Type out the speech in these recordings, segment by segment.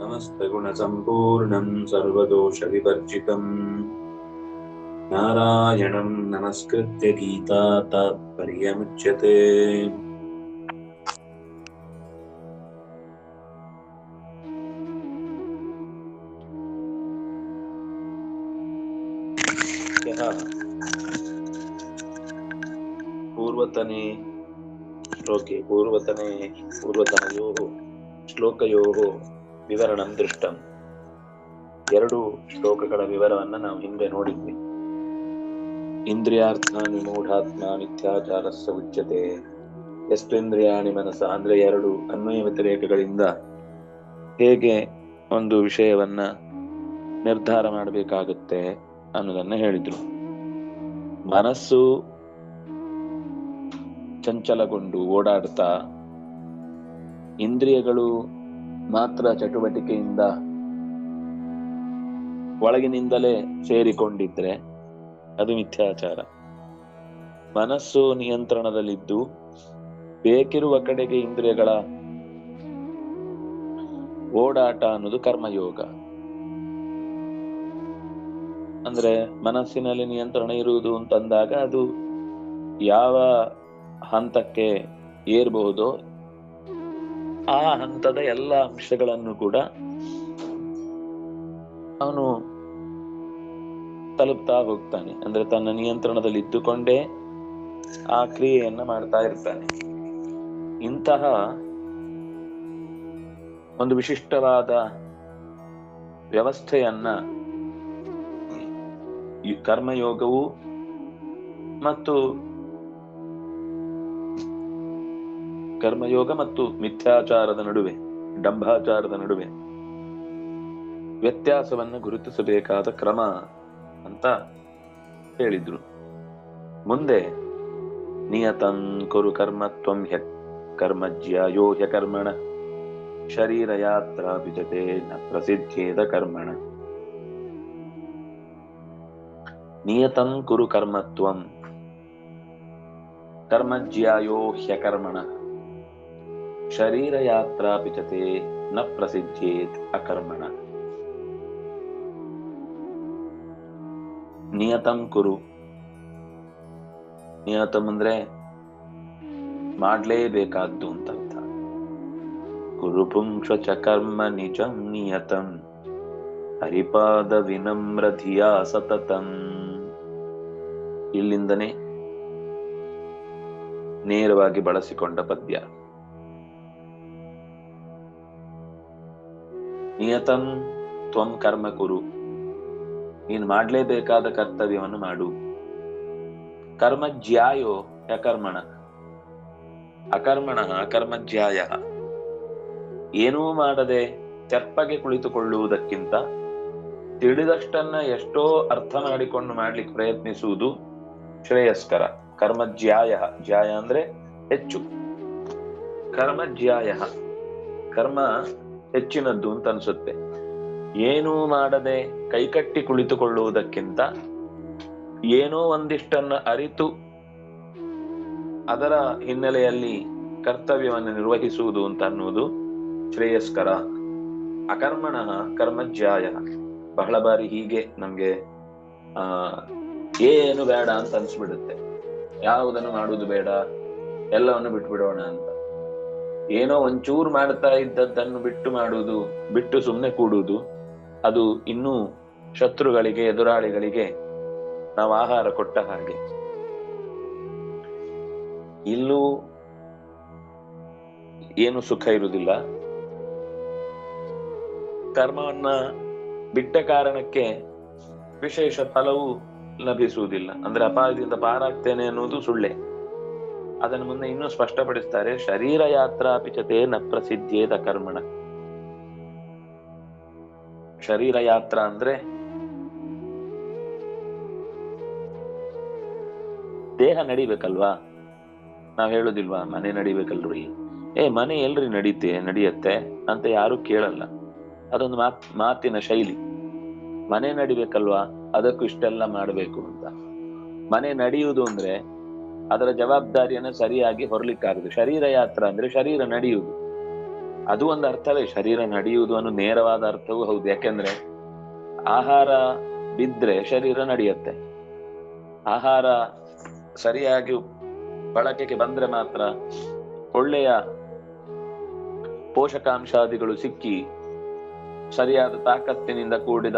नमस्तगुणसम्पूर्णं सर्वदोषविवर्जितम्। नारायणं नमस्कृत्य गीता तात्पर्यमुच्यते ವಿವರಣಂ ದೃಷ್ಟಂ. ಎರಡು ಶ್ಲೋಕಗಳ ವಿವರವನ್ನ ನಾವು ಹಿಂದೆ ನೋಡಿದ್ವಿ. ಇಂದ್ರಿಯಾರ್ಥಾನಿ ಮೂಢಾತ್ಮ ಮಿಥ್ಯಾಚಾರಸ್ಸ ಉಚ್ಯತೆ. ಎಷ್ಟೇಂದ್ರಿಯಾಣಿ ಮನಸ್ಸ, ಅಂದ್ರೆ ಎರಡು ಅನ್ವಯ ವ್ಯತಿರೇಕಗಳಿಂದ ಹೇಗೆ ಒಂದು ವಿಷಯವನ್ನ ನಿರ್ಧಾರ ಮಾಡಬೇಕಾಗುತ್ತೆ ಅನ್ನೋದನ್ನ ಹೇಳಿದ್ರು. ಮನಸ್ಸು ಚಂಚಲಗೊಂಡು ಓಡಾಡ್ತಾ, ಇಂದ್ರಿಯಗಳು ಮಾತ್ರ ಚಟುವಟಿಕೆಯಿಂದ ಒಳಗಿನಿಂದಲೇ ಸೇರಿಕೊಂಡಿದ್ರೆ ಅದು ಮಿಥ್ಯಾಚಾರ. ಮನಸ್ಸು ನಿಯಂತ್ರಣದಲ್ಲಿದ್ದು ಬೇಕಿರುವ ಕಡೆಗೆ ಇಂದ್ರಿಯಗಳ ಓಡಾಟ ಅನ್ನೋದು ಕರ್ಮಯೋಗ. ಅಂದ್ರೆ ಮನಸ್ಸಿನಲ್ಲಿ ನಿಯಂತ್ರಣ ಇರುವುದು ಅಂತಂದಾಗ ಅದು ಯಾವ ಹಂತಕ್ಕೆ ಏರ್ಬಹುದೋ ಆ ಹಂತದ ಎಲ್ಲ ಅಂಶಗಳನ್ನು ಕೂಡ ಅವನು ತಲುಪ್ತಾ ಹೋಗ್ತಾನೆ. ಅಂದ್ರೆ ತನ್ನ ನಿಯಂತ್ರಣದಲ್ಲಿ ಇದ್ದುಕೊಂಡೇ ಆ ಕ್ರಿಯೆಯನ್ನ ಮಾಡ್ತಾ ಇರ್ತಾನೆ. ಇಂತಹ ಒಂದು ವಿಶಿಷ್ಟವಾದ ವ್ಯವಸ್ಥೆಯನ್ನ ಕರ್ಮಯೋಗವು ಮತ್ತು ಕರ್ಮಯೋಗ ಮತ್ತು ಮಿಥ್ಯಾಚಾರದ ನಡುವೆ, ಡಂಭಾಚಾರದ ನಡುವೆ ವ್ಯತ್ಯಾಸವನ್ನು ಗುರುತಿಸಬೇಕಾದ ಕ್ರಮ ಅಂತ ಹೇಳಿದ್ರು. ಮುಂದೆ, ನಿಯತಂ ಕುರು ಕರ್ಮತ್ವಂ ಹ್ಯ ಯೋಹ್ಯ ಕರ್ಮಣ. ಶರೀರ ಯಾತ್ರಾ ವಿಜತೆ ನ ಪ್ರಸಿದ್ಧೇದ ಕರ್ಮಣ. ನಿಯತಂ ಕುರು ಕರ್ಮತ್ವಂ ಕರ್ಮಜ್ಯಾಯೋ ಹ್ಯಕರ್ಮಣ ಶರೀರ ಯಾತ್ರಾ ಪಿಚತೆ ನ ಪ್ರಸಿದ್ಧೇತ್ ಅಕರ್ಮಣ. ನಿಯತಂ ಕುರು. ನಿಯತಂ ಅಂದ್ರೆ ಮಾಡಲೇಬೇಕಾದ್ದು ಅಂತ ಅರ್ಥ ಕುರು ಪುಂಕ್ಷ ಚ ಕರ್ಮ ನಿಜಂ ನಿಯತಂ. ಹರಿಪಾದ ವಿನಮ್ರ ಧಿಯಾ ಸತತಂ. ಇಲ್ಲಿಂದನೇ ನೇರವಾಗಿ ಬಳಸಿಕೊಂಡ ಪದ್ಯ. ನಿಯತಂ ತ್ವಂ ಕರ್ಮ ಕುರು. ನೀನು ಮಾಡ್ಲೇಬೇಕಾದ ಕರ್ತವ್ಯವನ್ನು ಮಾಡು. ಕರ್ಮ ಜ್ಯಾಯೋ ಅಕರ್ಮಣ ಅಕರ್ಮಣ ಅಕರ್ಮಜ್ಯಾಯ ಏನೂ ಮಾಡದೆ ತೆಪ್ಪಗೆ ಕುಳಿತುಕೊಳ್ಳುವುದಕ್ಕಿಂತ ತಿಳಿದಷ್ಟನ್ನ ಎಷ್ಟೋ ಅರ್ಥ ಮಾಡಿಕೊಂಡು ಮಾಡ್ಲಿಕ್ಕೆ ಪ್ರಯತ್ನಿಸುವುದು ಶ್ರೇಯಸ್ಕರ. ಕರ್ಮ ಜ್ಯಾಯ. ಅಂದ್ರೆ ಹೆಚ್ಚು. ಕರ್ಮಜ್ಯಾಯ ಕರ್ಮ ಹೆಚ್ಚಿನದ್ದು ಅಂತ ಅನ್ಸುತ್ತೆ. ಏನೂ ಮಾಡದೆ ಕೈಕಟ್ಟಿ ಕುಳಿತುಕೊಳ್ಳುವುದಕ್ಕಿಂತ ಏನೋ ಒಂದಿಷ್ಟನ್ನ ಅರಿತು ಅದರ ಹಿನ್ನೆಲೆಯಲ್ಲಿ ಕರ್ತವ್ಯವನ್ನು ನಿರ್ವಹಿಸುವುದು ಅಂತ ಅನ್ನುವುದು ಶ್ರೇಯಸ್ಕರ. ಅಕರ್ಮಣ ಕರ್ಮಜ್ಯಾಯ. ಬಹಳ ಬಾರಿ ಹೀಗೆ ನಮ್ಗೆ, ಆ, ಏನು ಬೇಡ ಅಂತ ಅನ್ಸ್ಬಿಡುತ್ತೆ. ಯಾವುದನ್ನು ಮಾಡುವುದು ಬೇಡ, ಎಲ್ಲವನ್ನು ಬಿಟ್ಬಿಡೋಣ ಅಂತ. ಏನೋ ಒಂಚೂರು ಮಾಡ್ತಾ ಇದ್ದದ್ದನ್ನು ಬಿಟ್ಟು ಮಾಡುವುದು, ಬಿಟ್ಟು ಸುಮ್ಮನೆ ಕೂಡುವುದು, ಅದು ಇನ್ನೂ ಶತ್ರುಗಳಿಗೆ, ಎದುರಾಳಿಗಳಿಗೆ ನಾವು ಆಹಾರ ಕೊಟ್ಟ ಹಾಗೆ. ಇಲ್ಲೂ ಏನು ಸುಖ ಇರುವುದಿಲ್ಲ. ಕರ್ಮವನ್ನ ಬಿಟ್ಟ ಕಾರಣಕ್ಕೆ ವಿಶೇಷ ಫಲವು ಲಭಿಸುವುದಿಲ್ಲ. ಅಂದ್ರೆ ಅಪಾಯದಿಂದ ಪಾರಾಗ್ತೇನೆ ಅನ್ನುವುದು ಸುಳ್ಳೆ. ಅದನ್ನು ಮುಂದೆ ಇನ್ನೂ ಸ್ಪಷ್ಟಪಡಿಸ್ತಾರೆ ಶರೀರ ಯಾತ್ರಾ ಪಿಚತೆ ನ ಪ್ರಸಿದ್ಧೇದ ಕರ್ಮಣ. ಶರೀರ ಯಾತ್ರ ಅಂದ್ರೆ ದೇಹ ನಡಿಬೇಕಲ್ವಾ? ನಾವ್ ಹೇಳುದಿಲ್ವಾ, ಮನೆ ನಡಿಬೇಕಲ್ರಿ? ಏ, ಮನೆ ಎಲ್ರಿ ನಡೀತೆ, ನಡಿಯತ್ತೆ ಅಂತ ಯಾರು ಕೇಳಲ್ಲ. ಅದೊಂದು ಮಾತ್, ಮಾತಿನ ಶೈಲಿ. ಮನೆ ನಡಿಬೇಕಲ್ವಾ? ಅದಕ್ಕೂ ಇಷ್ಟೆಲ್ಲ ಮಾಡ್ಬೇಕು ಅಂತ. ಮನೆ ನಡೆಯುವುದು ಅಂದ್ರೆ ಅದರ ಜವಾಬ್ದಾರಿಯನ್ನು ಸರಿಯಾಗಿ ಹೊರಲಿಕ್ಕಾಗದು ಶರೀರ ಯಾತ್ರ ಅಂದ್ರೆ ಶರೀರ ನಡೆಯುವುದು. ಅದು ಒಂದು ಅರ್ಥವೇ, ಶರೀರ ನಡೆಯುವುದು ಅನ್ನೋ ನೇರವಾದ ಅರ್ಥವೂ ಹೌದು. ಯಾಕೆಂದ್ರೆ ಆಹಾರ ಬಿದ್ರೆ ಶರೀರ ನಡೆಯುತ್ತೆ. ಆಹಾರ ಸರಿಯಾಗಿ ಬಳಕೆಗೆ ಬಂದ್ರೆ ಮಾತ್ರ ಒಳ್ಳೆಯ ಪೋಷಕಾಂಶಾದಿಗಳು ಸಿಕ್ಕಿ ಸರಿಯಾದ ತಾಕತ್ತಿನಿಂದ ಕೂಡಿದ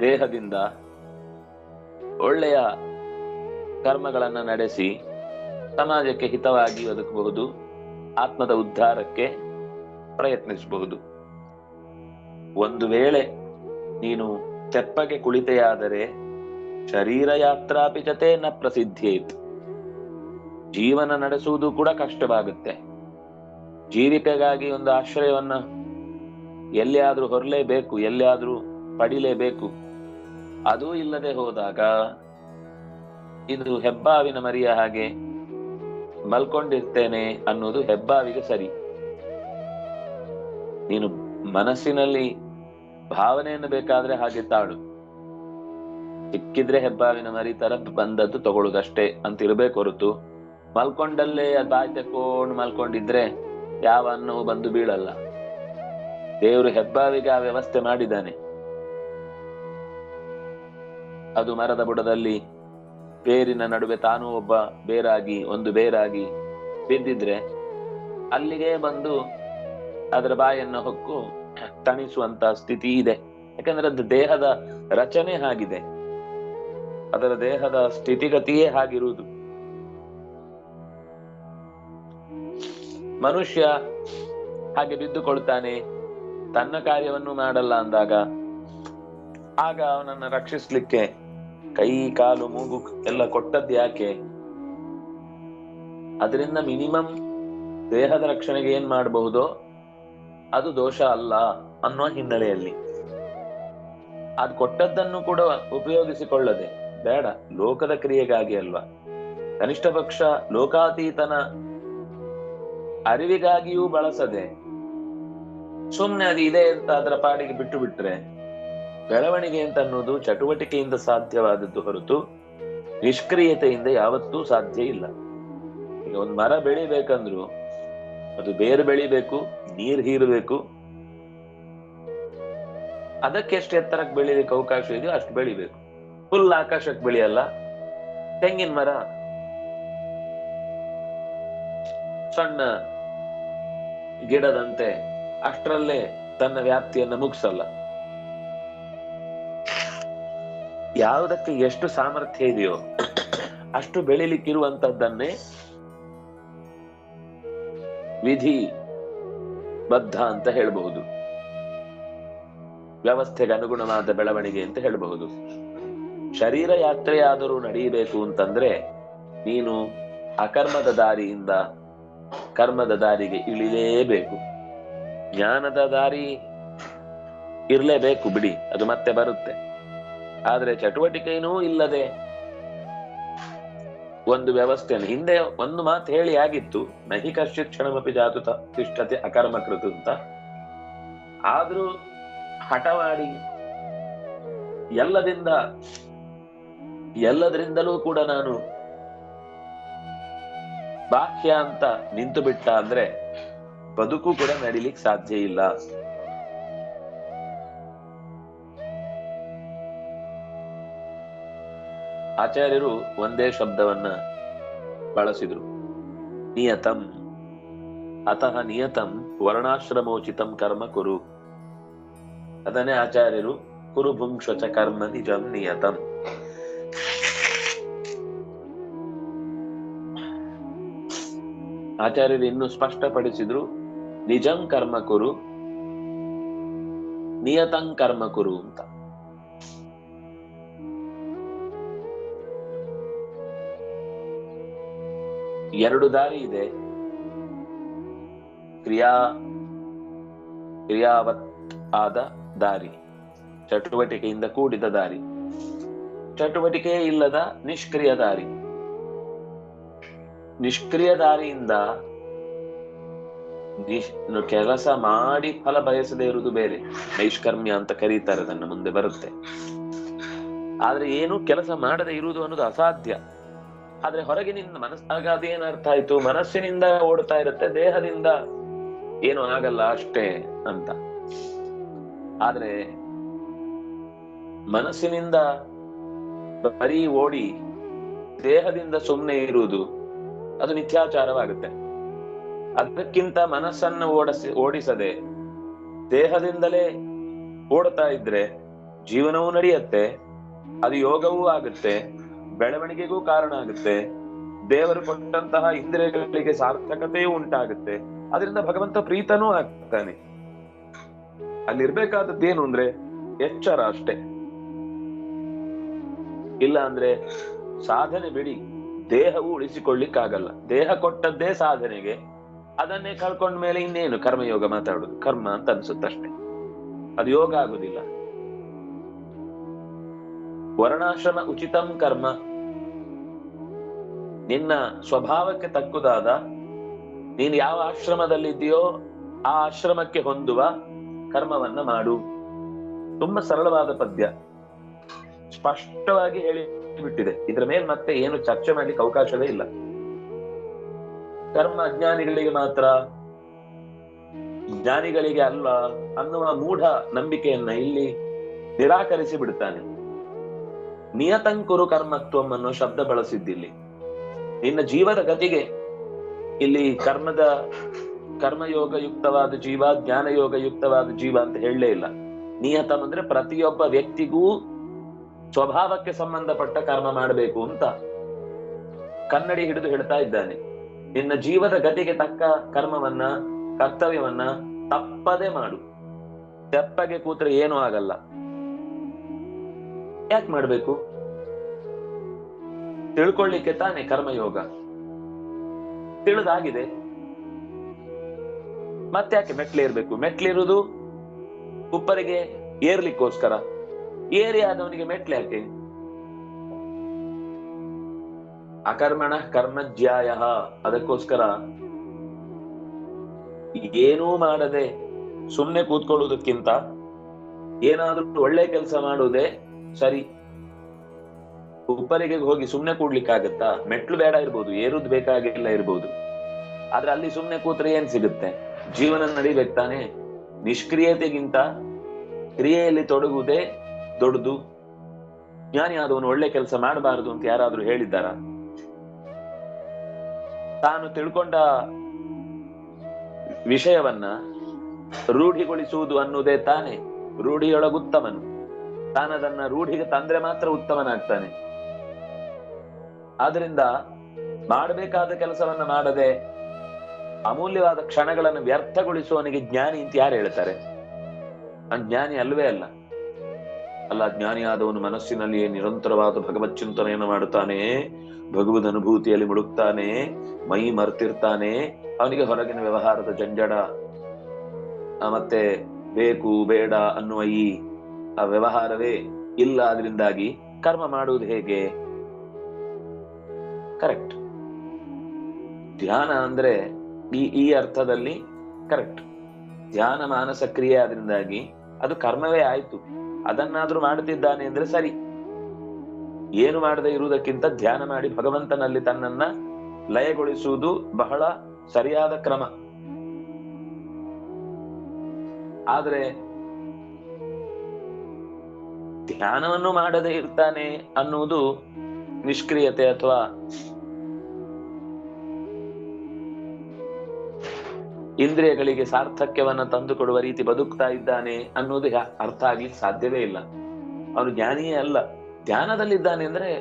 ದೇಹದಿಂದ ಒಳ್ಳೆಯ ಕರ್ಮಗಳನ್ನ ನಡೆಸಿ ಸಮಾಜಕ್ಕೆ ಹಿತವಾಗಿ ಬದುಕಬಹುದು ಆತ್ಮದ ಉದ್ಧಾರಕ್ಕೆ ಪ್ರಯತ್ನಿಸಬಹುದು. ಒಂದು ವೇಳೆ ನೀನು ತೆಪ್ಪಗೆ ಕುಳಿತೆಯಾದರೆ ಶರೀರ ಯಾತ್ರಾಪಿ ಜತೆ ನ ಪ್ರಸಿದ್ಧಿಯೇತ್. ಜೀವನ ನಡೆಸುವುದು ಕೂಡ ಕಷ್ಟವಾಗುತ್ತೆ. ಜೀವಿಕೆಗಾಗಿ ಒಂದು ಆಶ್ರಯವನ್ನ ಎಲ್ಲಿಯಾದ್ರೂ ಹೊರಲೇಬೇಕು, ಎಲ್ಲಿಯಾದ್ರೂ ಪಡಿಲೇಬೇಕು. ಅದೂ ಇಲ್ಲದೆ ಹೋದಾಗ ಇದು ಹೆಬ್ಬಾವಿನ ಮರಿಯ ಹಾಗೆ ಮಲ್ಕೊಂಡಿರ್ತೇನೆ ಅನ್ನೋದು ಹೆಬ್ಬಾವಿಗೆ ಸರಿ. ನೀನು ಮನಸ್ಸಿನಲ್ಲಿ ಭಾವನೆಯನ್ನು ಬೇಕಾದ್ರೆ ಹಾಗೆ ತಾಳು. ಸಿಕ್ಕಿದ್ರೆ ಹೆಬ್ಬಾವಿನ ಮರಿ ತರ ಬಂದದ್ದು ತಗೊಳುದಷ್ಟೇ ಅಂತ ಇರ್ಬೇಕು ಹೊರತು. ಮಲ್ಕೊಂಡಲ್ಲೇ ಅದ್ ಬಾಯಿ ತೆಕ್ಕೊಂಡು ಮಲ್ಕೊಂಡಿದ್ರೆ ಯಾವ ಅನ್ನವು ಬಂದು ಬೀಳಲ್ಲ. ದೇವರು ಹೆಬ್ಬಾವಿಗೆ ಆ ವ್ಯವಸ್ಥೆ ಮಾಡಿದ್ದಾನೆ. ಅದು ಮರದ ಬುಡದಲ್ಲಿ ಬೇರಿನ ನಡುವೆ ತಾನು ಒಬ್ಬ ಬೇರಾಗಿ, ಒಂದು ಬೇರಾಗಿ ಬಿದ್ದಿದ್ರೆ ಅಲ್ಲಿಗೆ ಬಂದು ಅದರ ಬಾಯನ್ನು ಹೊಕ್ಕು ತಣಿಸುವಂತ ಸ್ಥಿತಿ ಇದೆ. ಯಾಕಂದ್ರೆ ಅದು ದೇಹದ ರಚನೆ ಹಾಗಿದೆ ಅದರ ದೇಹದ ಸ್ಥಿತಿಗತಿಯೇ ಹಾಗಿರುವುದು ಮನುಷ್ಯ ಹಾಗೆ ಬಿದ್ದುಕೊಳ್ತಾನೆ, ತನ್ನ ಕಾರ್ಯವನ್ನು ಮಾಡಲ್ಲ ಅಂದಾಗ ಆಗ ಅವನನ್ನು ರಕ್ಷಿಸ್ಲಿಕ್ಕೆ ಕೈ, ಕಾಲು, ಮೂಗು ಎಲ್ಲ ಕೊಟ್ಟದ್ದು ಯಾಕೆ? ಅದರಿಂದ ಮಿನಿಮಮ್ ದೇಹದ ರಕ್ಷಣೆಗೆ ಏನ್ ಮಾಡಬಹುದೋ? ಅದು ದೋಷ ಅಲ್ಲ ಅನ್ನುವ ಹಿನ್ನೆಲೆಯಲ್ಲಿ. ಅದ್ ಕೊಟ್ಟದ್ದನ್ನು ಕೂಡ ಉಪಯೋಗಿಸಿಕೊಳ್ಳದೆ. ಬೇಡ, ಲೋಕದ ಕ್ರಿಯೆಗಾಗಿ ಅಲ್ವಾ? ಕನಿಷ್ಠ ಪಕ್ಷ ಲೋಕಾತೀತನ ಅರಿವಿಗಾಗಿಯೂ ಬಳಸದೆ, ಸುಮ್ನೆ ಅದು ಇದೆ ಅಂತ ಅದರ ಪಾಡಿಗೆ ಬಿಟ್ಟು ಬಿಟ್ರೆ ಬೆಳವಣಿಗೆ ಅಂತ ಅನ್ನೋದು ಚಟುವಟಿಕೆಯಿಂದ ಸಾಧ್ಯವಾದದ್ದು ಹೊರತು ನಿಷ್ಕ್ರಿಯತೆಯಿಂದ ಯಾವತ್ತೂ ಸಾಧ್ಯ ಇಲ್ಲ. ಈಗ ಒಂದು ಮರ ಬೆಳಿಬೇಕಂದ್ರು ಅದು ಬೇರು ಬೆಳಿಬೇಕು, ನೀರ್ ಹೀರಬೇಕು. ಅದಕ್ಕೆ ಎಷ್ಟು ಎತ್ತರಕ್ಕೆ ಬೆಳಿಲಿಕ್ಕೆ ಅವಕಾಶ ಇದೆಯೋ ಅಷ್ಟು ಬೆಳಿಬೇಕು. ಫುಲ್ ಆಕಾಶಕ್ಕೆ ಬೆಳೆಯಲ್ಲ. ತೆಂಗಿನ ಮರ. ಸಣ್ಣ ಗಿಡದಂತೆ ಅಷ್ಟರಲ್ಲೇ ತನ್ನ ವ್ಯಾಪ್ತಿಯನ್ನು ಮುಗಿಸಲ್ಲ. ಯಾವುದಕ್ಕೆ ಎಷ್ಟು ಸಾಮರ್ಥ್ಯ ಇದೆಯೋ ಅಷ್ಟು ಬೆಳಿಲಿಕ್ಕಿರುವಂತದ್ದನ್ನೇ ವಿಧಿ ಬದ್ಧ ಅಂತ ಹೇಳಬಹುದು. ವ್ಯವಸ್ಥೆಗೆ ಅನುಗುಣವಾದ ಬೆಳವಣಿಗೆ ಅಂತ ಹೇಳಬಹುದು. ಶರೀರ ಯಾತ್ರೆಯಾದರೂ ನಡೆಯಬೇಕು ಅಂತಂದ್ರೆ ನೀನು ಅಕರ್ಮದ ದಾರಿಯಿಂದ ಕರ್ಮದ ದಾರಿಗೆ ಇಳಿಲೇಬೇಕು. ಜ್ಞಾನದ ದಾರಿ ಇರಲೇಬೇಕು ಬಿಡಿ, ಅದು ಮತ್ತೆ ಬರುತ್ತೆ. ಆದ್ರೆ ಚಟುವಟಿಕೆಯೂ ಇಲ್ಲದೆ ಒಂದು ವ್ಯವಸ್ಥೆಯನ್ನು, ಹಿಂದೆ ಒಂದು ಮಾತು ಹೇಳಿ ಆಗಿತ್ತು ನಹಿ ಕಶ್ಚಿತ್ ಕ್ಷಣಮಪಿ ಜಾತು ತಿಷ್ಠತೆ ಅಕರ್ಮಕೃತ ಅಂತ. ಆದ್ರೂ ಹಠವಾಡಿ ಎಲ್ಲದಿಂದ, ಎಲ್ಲದರಿಂದಲೂ ಕೂಡ ನಾನು ಬಾಹ್ಯ ಅಂತ ನಿಂತು ಬಿಟ್ಟ ಅಂದ್ರೆ ಬದುಕು ಕೂಡ ನಡಿಲಿಕ್ಕೆ ಸಾಧ್ಯ ಇಲ್ಲ. ಆಚಾರ್ಯರು ಒಂದೇ ಶಬ್ದವನ್ನ ಬಳಸಿದ್ರು. ನಿಯತಂ. ಅತಃ ನಿಯತಂ ವರ್ಣಾಶ್ರಮೋಚಿತಂ ಕರ್ಮ ಕುರು. ಅದನ್ನೇ ಆಚಾರ್ಯರು ಕುರು ಭುಂಕ್ಷಚ ಕರ್ಮ ನಿಜಂ ನಿಯತಂ. ಆಚಾರ್ಯರು ಇನ್ನು ಸ್ಪಷ್ಟಪಡಿಸಿದ್ರು, ನಿಜಂ ಕರ್ಮ ಕುರು, ನಿಯತಂ ಕರ್ಮ ಕುರು ಅಂತ. ಎರಡು ದಾರಿ ಇದೆ. ಕ್ರಿಯಾ, ಕ್ರಿಯಾವತ್ ಆದ ದಾರಿ. ಚಟುವಟಿಕೆಯಿಂದ ಕೂಡಿದ ದಾರಿ. ಚಟುವಟಿಕೆ ಇಲ್ಲದ ನಿಷ್ಕ್ರಿಯ ದಾರಿ. ನಿಷ್ಕ್ರಿಯ ದಾರಿಯಿಂದ ಕೆಲಸ ಮಾಡಿ ಫಲ ಬಯಸದೇ ಇರುವುದು ಬೇರೆ. ನೈಷ್ಕರ್ಮ್ಯ ಅಂತ ಕರೀತಾರೆ, ಅದನ್ನ ಮುಂದೆ ಬರುತ್ತೆ. ಆದ್ರೆ ಏನು ಕೆಲಸ ಮಾಡದೆ ಇರುವುದು ಅನ್ನೋದು ಅಸಾಧ್ಯ. ಆದ್ರೆ ಹೊರಗಿನಿಂದ ಮನಸ್ ಆಗ ಅದೇನ್ ಅರ್ಥ ಆಯ್ತು? ಮನಸ್ಸಿನಿಂದ ಓಡ್ತಾ ಇರುತ್ತೆ, ದೇಹದಿಂದ ಏನು ಆಗಲ್ಲ ಅಷ್ಟೇ ಅಂತ. ಆದ್ರೆ ಮನಸ್ಸಿನಿಂದ ಬರೀ ಓಡಿ ದೇಹದಿಂದ ಸುಮ್ಮನೆ ಇರುವುದು, ಅದು ನಿತ್ಯಾಚಾರವಾಗುತ್ತೆ. ಅದಕ್ಕಿಂತ ಮನಸ್ಸನ್ನು ಓಡಿಸಿ, ಓಡಿಸದೆ ದೇಹದಿಂದಲೇ ಓಡ್ತಾ ಇದ್ರೆ ಜೀವನವೂ ನಡೆಯುತ್ತೆ, ಅದು ಯೋಗವೂ ಆಗುತ್ತೆ. ಬೆಳವಣಿಗೆಗೂ ಕಾರಣ ಆಗುತ್ತೆ. ದೇವರು ಕೊಟ್ಟಂತಹ ಇಂದ್ರಿಯಗಳಿಗೆ ಸಾರ್ಥಕತೆಯೂ ಉಂಟಾಗುತ್ತೆ. ಅದರಿಂದ ಭಗವಂತ ಪ್ರೀತನೂ ಆಗ್ತಾನೆ. ಅಲ್ಲಿರ್ಬೇಕಾದದ್ದು ಏನು ಅಂದ್ರೆ ಎಚ್ಚರ ಅಷ್ಟೇ. ಇಲ್ಲ ಅಂದ್ರೆ ಸಾಧನೆ ಬಿಡಿ, ದೇಹವು ಉಳಿಸಿಕೊಳ್ಳಿಕ್ಕಾಗಲ್ಲ. ದೇಹ ಕೊಟ್ಟದ್ದೇ ಸಾಧನೆಗೆ, ಅದನ್ನೇ ಕಳ್ಕೊಂಡ ಮೇಲೆ ಇನ್ನೇನು ಕರ್ಮಯೋಗ ಮಾತಾಡುದು? ಕರ್ಮ ಅಂತ ಅನ್ಸುತ್ತಷ್ಟೇ. ಅದು ಯೋಗ ಆಗುದಿಲ್ಲ. ವರ್ಣಾಶ್ರಮ ಉಚಿತಂ ಕರ್ಮ. ನಿನ್ನ ಸ್ವಭಾವಕ್ಕೆ ತಕ್ಕುದಾದ ನೀನು ಯಾವ ಆಶ್ರಮದಲ್ಲಿದ್ದೀಯೋ ಆ ಆಶ್ರಮಕ್ಕೆ ಹೊಂದುವ ಕರ್ಮವನ್ನ ಮಾಡು. ತುಂಬಾ ಸರಳವಾದ ಪದ್ಯ. ಸ್ಪಷ್ಟವಾಗಿ ಹೇಳಿ ಬಿಟ್ಟಿದೆ ಇದ್ರ ಮೇಲೆ ಮತ್ತೆ ಏನು ಚರ್ಚೆ ಮಾಡ್ಲಿಕ್ಕೆ ಅವಕಾಶವೇ ಇಲ್ಲ. ಕರ್ಮ ಅಜ್ಞಾನಿಗಳಿಗೆ ಮಾತ್ರ, ಜ್ಞಾನಿಗಳಿಗೆ ಅಲ್ಲ, ಅನ್ನುವ ಮೂಢ ನಂಬಿಕೆಯನ್ನ ಇಲ್ಲಿ ನಿರಾಕರಿಸಿ ಬಿಡ್ತಾನೆ ನಿಯತಂಕುರು ಕರ್ಮತ್ವಂ ಅನ್ನೋ ಶಬ್ದ ಬಳಸಿದ್ದಿಲ್ಲಿ. ನಿನ್ನ ಜೀವದ ಗತಿಗೆ ಇಲ್ಲಿ ಕರ್ಮದ ಕರ್ಮಯೋಗ ಯುಕ್ತವಾದ ಜೀವ ಜ್ಞಾನಯೋಗ ಯುಕ್ತವಾದ ಜೀವ ಅಂತ ಹೇಳಲೇ ಇಲ್ಲ. ನಿಯತ ಅಂದ್ರೆ ಪ್ರತಿಯೊಬ್ಬ ವ್ಯಕ್ತಿಗೂ ಸ್ವಭಾವಕ್ಕೆ ಸಂಬಂಧಪಟ್ಟ ಕರ್ಮ ಮಾಡಬೇಕು ಅಂತ ಕನ್ನಡಿ ಹಿಡಿದು ಹೇಳ್ತಾ ಇದ್ದಾನೆ. ನಿನ್ನ ಜೀವದ ಗತಿಗೆ ತಕ್ಕ ಕರ್ಮವನ್ನ, ಕರ್ತವ್ಯವನ್ನ ತಪ್ಪದೆ ಮಾಡು. ತೆಪ್ಪಗೆ ಕೂತ್ರೆ ಏನೂ ಆಗಲ್ಲ. ಯಾಕೆ ಮಾಡ್ಬೇಕು? ತಿಳ್ಕೊಳ್ಳಿಕ್ಕೆ ತಾನೆ ಕರ್ಮಯೋಗ. ತಿಳಿದಾಗಿದೆ. ಮತ್ತೆ ಯಾಕೆ ಮೆಟ್ಲೇರ್ಬೇಕು ಮೆಟ್ಲಿರುವುದು ಉಪ್ಪರಿಗೆ ಏರ್ಲಿಕ್ಕೋಸ್ಕರ. ಏರಿ ಆದವನಿಗೆ ಮೆಟ್ಲು ಯಾಕೆ? ಅಕರ್ಮಣ ಕರ್ಮಜ್ಯಾಯ. ಅದಕ್ಕೋಸ್ಕರ ಏನೂ ಮಾಡದೆ ಸುಮ್ನೆ ಕೂತ್ಕೊಳ್ಳುವುದಕ್ಕಿಂತ ಏನಾದ್ರೂ ಒಳ್ಳೆ ಕೆಲಸ ಮಾಡುವುದೇ ಸರಿ. ಉಪ್ಪರಿಗೆ ಹೋಗಿ ಸುಮ್ನೆ ಕೂಡ್ಲಿಕ್ಕಾಗತ್ತಾ ಮೆಟ್ಲು ಬೇಡ ಇರ್ಬೋದು, ಏರುದ್ ಬೇಕಾಗಿಲ್ಲ ಇರ್ಬೋದು. ಆದ್ರೆ ಅಲ್ಲಿ ಸುಮ್ನೆ ಕೂತ್ರೆ ಏನ್ ಸಿಗುತ್ತೆ? ಜೀವನ ನಡಿಬೇಕು ತಾನೆ? ನಿಷ್ಕ್ರಿಯತೆಗಿಂತ ಕ್ರಿಯೆಯಲ್ಲಿ ತೊಡಗುವುದೇ ದೊಡ್ಡದು. ಜ್ಞಾನಿ ಆದವನು ಒಳ್ಳೆ ಕೆಲಸ ಮಾಡಬಾರದು ಅಂತ ಯಾರಾದ್ರೂ ಹೇಳಿದ್ದಾರ? ತಾನು ತಿಳ್ಕೊಂಡ ವಿಷಯವನ್ನ ರೂಢಿಗೊಳಿಸುವುದು ಅನ್ನುವುದೇ ತಾನೆ. ರೂಢಿಯೊಳಗುತ್ತಮನು ತಾನದನ್ನ ರೂಢಿಗೆ ತಂದ್ರೆ ಮಾತ್ರ ಉತ್ತಮನಾಗ್ತಾನೆ. ಆದ್ರಿಂದ ಮಾಡಬೇಕಾದ ಕೆಲಸವನ್ನು ಮಾಡದೆ ಅಮೂಲ್ಯವಾದ ಕ್ಷಣಗಳನ್ನು ವ್ಯರ್ಥಗೊಳಿಸುವವನಿಗೆ ಜ್ಞಾನಿ ಅಂತ ಯಾರು ಹೇಳ್ತಾರೆ? ಜ್ಞಾನಿ ಅಲ್ವೇ ಅಲ್ಲ. ಅಲ್ಲ, ಜ್ಞಾನಿಯಾದವನು ಮನಸ್ಸಿನಲ್ಲಿ ನಿರಂತರವಾದ ಭಗವತ್ ಚಿಂತನೆಯನ್ನು ಮಾಡುತ್ತಾನೆ, ಭಗವದ್ ಅನುಭೂತಿಯಲ್ಲಿ ಮುಳುಗ್ತಾನೆ, ಮೈ ಮರ್ತಿರ್ತಾನೆ, ಅವನಿಗೆ ಹೊರಗಿನ ವ್ಯವಹಾರದ ಜಂಜಡ ಮತ್ತೆ ಬೇಕು, ಬೇಡ ಅನ್ನುವ ಈ, ಆ ವ್ಯವಹಾರವೇ ಇಲ್ಲ ಅದರಿಂದಾಗಿ ಕರ್ಮ ಮಾಡುವುದು ಹೇಗೆ? ಕರೆಕ್ಟ್. ಧ್ಯಾನ ಅಂದ್ರೆ ಈ ಈ ಅರ್ಥದಲ್ಲಿ ಕರೆಕ್ಟ್. ಧ್ಯಾನ ಮಾನಸ ಕ್ರಿಯೆ ಆದ್ರಿಂದಾಗಿ ಅದು ಕರ್ಮವೇ ಆಯ್ತು. ಅದನ್ನಾದ್ರೂ ಮಾಡುತ್ತಿದ್ದಾನೆ ಅಂದ್ರೆ ಸರಿ. ಏನು ಮಾಡದೆ ಇರುವುದಕ್ಕಿಂತ ಧ್ಯಾನ ಮಾಡಿ ಭಗವಂತನಲ್ಲಿ ತನ್ನನ್ನ ಲಯಗೊಳಿಸುವುದು ಬಹಳ ಸರಿಯಾದ ಕ್ರಮ. ಆದ್ರೆ ಧ್ಯಾನವನ್ನು ಮಾಡದೇ ಇರ್ತಾನೆ ಅನ್ನುವುದು ನಿಷ್ಕ್ರಿಯತೆ ಅಥವಾ ಇಂದ್ರಿಯಗಳಿಗೆ ಸಾರ್ಥಕ್ಯವನ್ನ ತಂದುಕೊಡುವ ರೀತಿ ಬದುಕ್ತಾ ಇದ್ದಾನೆ ಅನ್ನೋದು ಅರ್ಥ ಆಗ್ಲಿಕ್ಕೆ ಸಾಧ್ಯವೇ ಇಲ್ಲ. ಅವನು ಜ್ಞಾನಿಯೇ ಅಲ್ಲ. ಧ್ಯಾನದಲ್ಲಿದ್ದಾನೆ ಅಂದ್ರೆ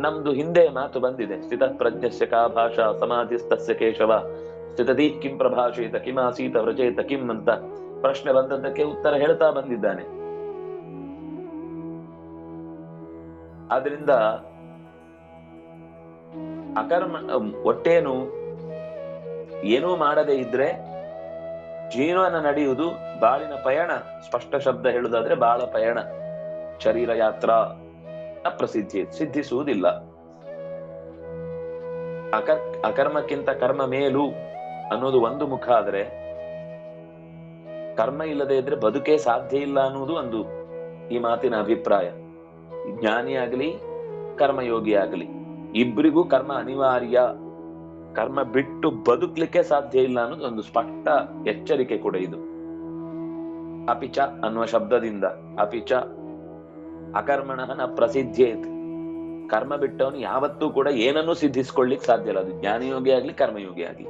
ನಮ್ದು ಹಿಂದೆ ಮಾತು ಬಂದಿದೆ. ಸ್ಥಿತ ಪ್ರಜ್ಞಸ್ಯ ಕಾ ಭಾಷಾ ಸಮಾಧಿಸ್ತಸ್ಯ ಕೇಶವ. ಸ್ಥಿತದಿ ಕಿಂ ಪ್ರಭಾಷೇತ ಕಿಮಾಸೀತ ವ್ರಜೇತ, ಕಿಂ ಅಂತ ಪ್ರಶ್ನೆ ಬಂದದ್ದಕ್ಕೆ ಉತ್ತರ ಹೇಳ್ತಾ ಬಂದಿದ್ದಾನೆ. ಆದ್ರಿಂದ ಅಕರ್ಮ ಒಟ್ಟೇನು ಏನೂ ಮಾಡದೆ ಇದ್ರೆ ಜೀವನ ನಡೆಯುವುದು ಬಾಳಿನ ಪಯಣ. ಸ್ಪಷ್ಟ ಶಬ್ದ ಹೇಳುದಾದ್ರೆ ಬಾಳ ಪಯಣ. ಶರೀರ ಯಾತ್ರಾ ಅಪ್ರಸಿದ್ಧಿ ಸಿದ್ಧಿಸುವುದಿಲ್ಲ. ಅಕರ್, ಅಕರ್ಮಕ್ಕಿಂತ ಕರ್ಮ ಮೇಲು ಅನ್ನೋದು ಒಂದು ಮುಖ ಆದ್ರೆ ಕರ್ಮ ಇಲ್ಲದೆ ಇದ್ರೆ ಬದುಕೇ ಸಾಧ್ಯ ಇಲ್ಲ ಅನ್ನೋದು ಒಂದು ಈ ಮಾತಿನ ಅಭಿಪ್ರಾಯ. ಜ್ಞಾನಿ ಕರ್ಮಯೋಗಿಯಾಗಲಿ. ಕರ್ಮಯೋಗಿ ಆಗಲಿ ಇಬ್ಬರಿಗೂ ಕರ್ಮ ಅನಿವಾರ್ಯ. ಕರ್ಮ ಬಿಟ್ಟು ಬದುಕ್ಲಿಕ್ಕೆ ಸಾಧ್ಯ ಇಲ್ಲ ಅನ್ನೋದು ಒಂದು ಸ್ಪಷ್ಟ ಎಚ್ಚರಿಕೆ ಕೂಡ ಇದು. ಅಪಿಚ ಅನ್ನುವ ಶಬ್ದದಿಂದ ಅಪಿಚ ನ ಪ್ರಸಿದ್ಧೇತ್ ಕರ್ಮ ಬಿಟ್ಟವನು ಯಾವತ್ತೂ ಕೂಡ ಏನನ್ನೂ ಸಿದ್ಧಿಸ್ಕೊಳ್ಳಿಕ್ ಸಾಧ್ಯ ಇಲ್ಲ. ಅದು ಜ್ಞಾನಯೋಗಿ ಆಗ್ಲಿ, ಕರ್ಮಯೋಗಿ ಆಗ್ಲಿ.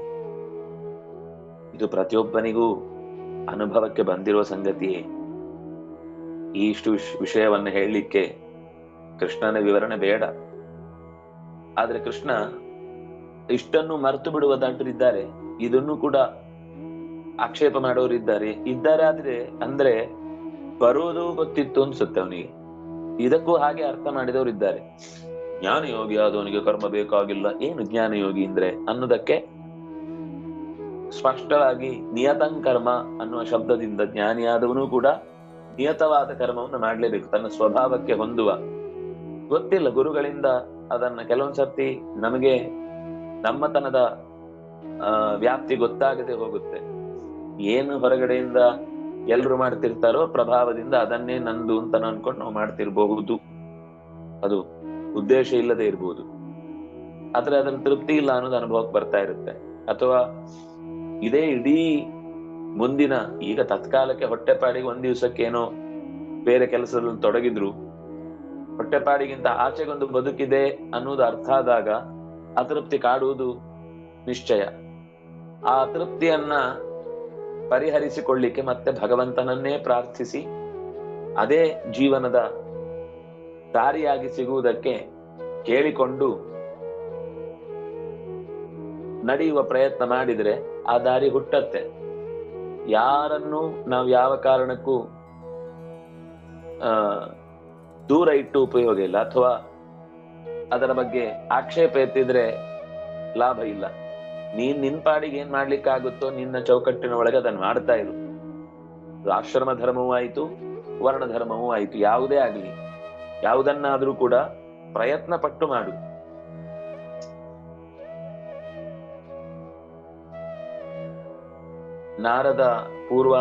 ಇದು ಪ್ರತಿಯೊಬ್ಬನಿಗೂ ಅನುಭವಕ್ಕೆ ಬಂದಿರುವ ಸಂಗತಿಯೇ. ಈ ಇಷ್ಟು ವಿಷಯವನ್ನು ವಿಷಯವನ್ನ ಹೇಳಲಿಕ್ಕೆ ಕೃಷ್ಣನ ವಿವರಣೆ ಬೇಡ. ಆದ್ರೆ ಕೃಷ್ಣ, ಇಷ್ಟನ್ನು ಮರೆತು ಬಿಡುವ ದಾಟರಿದ್ದಾರೆ ಇದನ್ನು ಕೂಡ ಆಕ್ಷೇಪ ಮಾಡೋರಿದ್ದಾರೆ. ಇದ್ದಾರೆ ಆದ್ರೆ ಅಂದ್ರೆ ಬರೋದು ಗೊತ್ತಿತ್ತು ಅನ್ಸುತ್ತೆ ಅವನಿಗೆ. ಇದಕ್ಕೂ ಹಾಗೆ ಅರ್ಥ ಮಾಡಿದವರು ಇದ್ದಾರೆ ಜ್ಞಾನಯೋಗಿ ಆದವನಿಗೆ ಕರ್ಮ ಬೇಕಾಗಿಲ್ಲ. ಏನು ಜ್ಞಾನ ಯೋಗಿ ಅಂದ್ರೆ? ಅನ್ನೋದಕ್ಕೆ ಸ್ಪಷ್ಟವಾಗಿ ನಿಯತಂ ಕರ್ಮ ಅನ್ನುವ ಶಬ್ದದಿಂದ ಜ್ಞಾನಿಯಾದವನು ಕೂಡ ನಿಯತವಾದ ಕರ್ಮವನ್ನು ಮಾಡ್ಲೇಬೇಕು. ತನ್ನ ಸ್ವಭಾವಕ್ಕೆ ಹೊಂದುವ. ಗೊತ್ತಿಲ್ಲ, ಗುರುಗಳಿಂದ ಅದನ್ನ ಕೆಲವೊಂದ್ಸರ್ತಿ ನಮಗೆ ನಮ್ಮತನದ ವ್ಯಾಪ್ತಿ ಗೊತ್ತಾಗದೆ ಹೋಗುತ್ತೆ. ಏನು ಹೊರಗಡೆಯಿಂದ ಎಲ್ರು ಮಾಡ್ತಿರ್ತಾರೋ ಪ್ರಭಾವದಿಂದ ಅದನ್ನೇ ನಂದು ಅಂತ ಅನ್ಕೊಂಡು ನಾವು ಮಾಡ್ತಿರ್ಬಹುದು. ಅದು ಉದ್ದೇಶ ಇಲ್ಲದೆ ಇರ್ಬೋದು. ಆದ್ರೆ ಅದನ್ನ ತೃಪ್ತಿ ಇಲ್ಲ ಅನ್ನೋದು ಅನುಭವಕ್ಕೆ ಬರ್ತಾ ಇರುತ್ತೆ. ಅಥವಾ ಇದೇ ಇಡೀ ಮುಂದಿನ, ಈಗ ತತ್ಕಾಲಕ್ಕೆ ಹೊಟ್ಟೆಪಾಡಿಗೆ ಒಂದ್ ದಿವ್ಸಕ್ಕೆ ಏನೋ ಬೇರೆ ಕೆಲಸದಲ್ಲಿ ತೊಡಗಿದ್ರು ಹೊಟ್ಟೆಪಾಡಿಗಿಂತ ಆಚೆಗೊಂದು ಬದುಕಿದೆ ಅನ್ನೋದು ಅರ್ಥ ಆದಾಗ ಅತೃಪ್ತಿ ಕಾಡುವುದು ನಿಶ್ಚಯ. ಆ ಅತೃಪ್ತಿಯನ್ನ ಪರಿಹರಿಸಿಕೊಳ್ಳಿಕ್ಕೆ ಮತ್ತೆ ಭಗವಂತನನ್ನೇ ಪ್ರಾರ್ಥಿಸಿ, ಅದೇ ಜೀವನದ ದಾರಿಯಾಗಿ ಸಿಗುವುದಕ್ಕೆ ಕೇಳಿಕೊಂಡು ನಡೆಯುವ ಪ್ರಯತ್ನ ಮಾಡಿದರೆ ಆ ದಾರಿ ಹುಟ್ಟತ್ತೆ. ಯಾರನ್ನು ನಾವು ಯಾವ ಕಾರಣಕ್ಕೂ, ಆ ದೂರ ಇಟ್ಟು ಉಪಯೋಗ ಇಲ್ಲ, ಅಥವಾ ಅದರ ಬಗ್ಗೆ ಆಕ್ಷೇಪ ಎತ್ತಿದ್ರೆ ಲಾಭ ಇಲ್ಲ. ನೀನ್ ನಿನ್ ಪಾಡಿಗೆ ಏನ್ ಮಾಡ್ಲಿಕ್ಕಾಗುತ್ತೋ ನಿನ್ನ ಚೌಕಟ್ಟಿನ ಒಳಗೆ ಅದನ್ನ ಮಾಡ್ತಾ ಇರು. ಆಶ್ರಮ ಧರ್ಮವೂ ಆಯ್ತು, ವರ್ಣ ಧರ್ಮವೂ ಆಯ್ತು, ಯಾವುದೇ ಆಗ್ಲಿ. ಯಾವುದನ್ನಾದ್ರೂ ಕೂಡ ಪ್ರಯತ್ನ ಪಟ್ಟು ಮಾಡು. ನಾರದ ಪೂರ್ವ